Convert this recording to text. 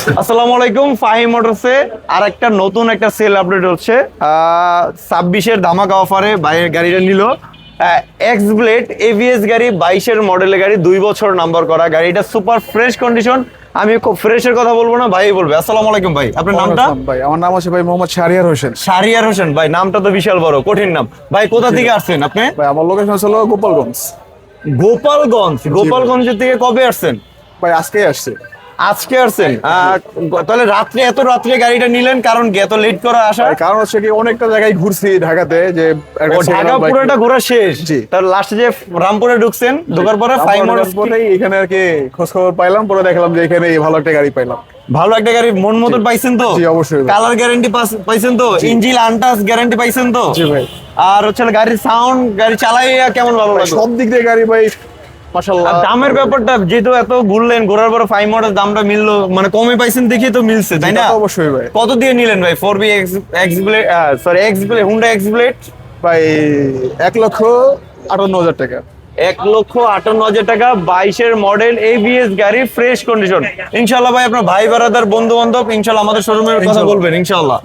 আসসালামু আলাইকুম ফাহিম মোটরসে। আর একটা নতুন একটা সেল আপডেট হচ্ছে। ছাব্বিশের ধামাকা অফারে বাইরের গাড়িটা নিল। এক্স ব্লেড এভিএস গাড়ি বাইশের মডেলের গাড়ি দুই বছর নাম্বার করা। গাড়িটা সুপার ফ্রেশ কন্ডিশন আমি খুব ফ্রেশের কথা বলব না ভাই বলবে। আসসালামু আলাইকুম ভাই আপনার নামটা? ভাই। আমার নাম আছে ভাই মোহাম্মদ শারিয়ার হোসেন। শারিয়ার হোসেন ভাই নামটা তো বিশাল বড় কঠিন নাম। ভাই কোথা থেকে আসছেন আপনি? ভাই আমার লোকেশন হলো গোপালগঞ্জ। গোপালগঞ্জ। গোপালগঞ্জের থেকে কবে আসছেন? ভাই আজকেই আসছে। আজকে আসছেন? তাহলে রাত্রে এত রাত্রে গাড়িটা নিলেন কারণ এত লেট করা আসা? কারণ হচ্ছে কি অনেকটা জায়গায় ঘুরছি ঢাকাতে যে ঢাকা পুরোটা ঘোরা শেষ? তার লাস্টে যে রামপুরে ঢুকছেন ঢোকার পরে ফাইভ এখানে আর কি খোঁজ খবর পাইলাম পরে দেখলাম যে এখানে ভালো একটা গাড়ি পাইলাম। ভালো একটা গাড়ি মন মতন পাইছেন তো? অবশ্যই। কালার গ্যারান্টি পাইছেন তো? ইঞ্জিল আনটাস গ্যারান্টি পাইছেন তো? ভাই। আর হচ্ছে গাড়ির সাউন্ড গাড়ি চালাইয়া কেমন ভালো লাগল সব দিক দিয়ে গাড়ি ভাই দামের ব্যাপারটা যেহেতু এত ঘুরলেন ঘোরার পরে ফাইভ মডেল দামটা মিললো মানে কমে পাইছেন দেখে তো মিলছে তাই না? অবশ্যই ভাই। কত দিয়ে নিলেন ভাই? Four B X X blade sorry X blade Honda X blade ভাই এক লক্ষ আটান্ন হাজার টাকা। এক লক্ষ আটান্ন হাজার টাকা বাইশের মডেল এবিএস গাড়ি ফ্রেশ কন্ডিশন ইনশাল্লাহ ভাই আপনার ভাই বারাদার বন্ধু বান্ধব ইনশাল্লাহ আমাদের শোরুমের কথা বলবেন ইনশাল্লাহ।